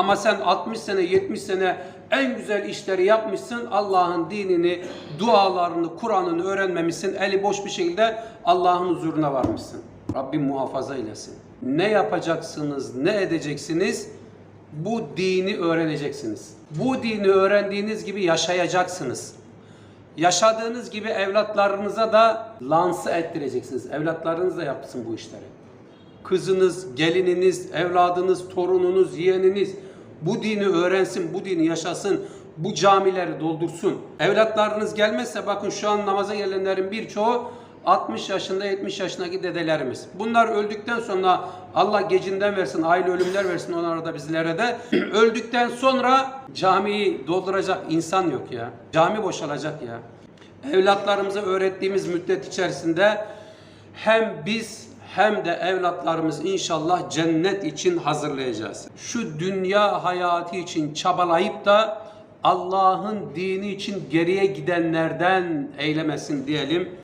Ama sen 60 sene 70 sene en güzel işleri yapmışsın. Allah'ın dinini, dualarını, Kur'an'ını öğrenmemişsin. Eli boş bir şekilde Allah'ın huzuruna varmışsın. Rabbim muhafaza eylesin. Ne yapacaksınız, ne edeceksiniz? Bu dini öğreneceksiniz. Bu dini öğrendiğiniz gibi yaşayacaksınız. Yaşadığınız gibi evlatlarınıza da lanse ettireceksiniz. Evlatlarınız da yapsın bu işleri. Kızınız, gelininiz, evladınız, torununuz, yeğeniniz bu dini öğrensin, bu dini yaşasın, bu camileri doldursun. Evlatlarınız gelmezse bakın şu an namaza gelenlerin birçoğu 60 yaşında 70 yaşındaki dedelerimiz. Bunlar öldükten sonra Allah gecinden versin, aile ölümler versin onlara da bizlere de. öldükten sonra camiyi dolduracak insan yok ya. Cami boşalacak ya. Evlatlarımıza öğrettiğimiz müddet içerisinde hem biz hem de evlatlarımız inşallah cennet için hazırlayacağız. Şu dünya hayatı için çabalayıp da Allah'ın dini için geriye gidenlerden eylemesin diyelim.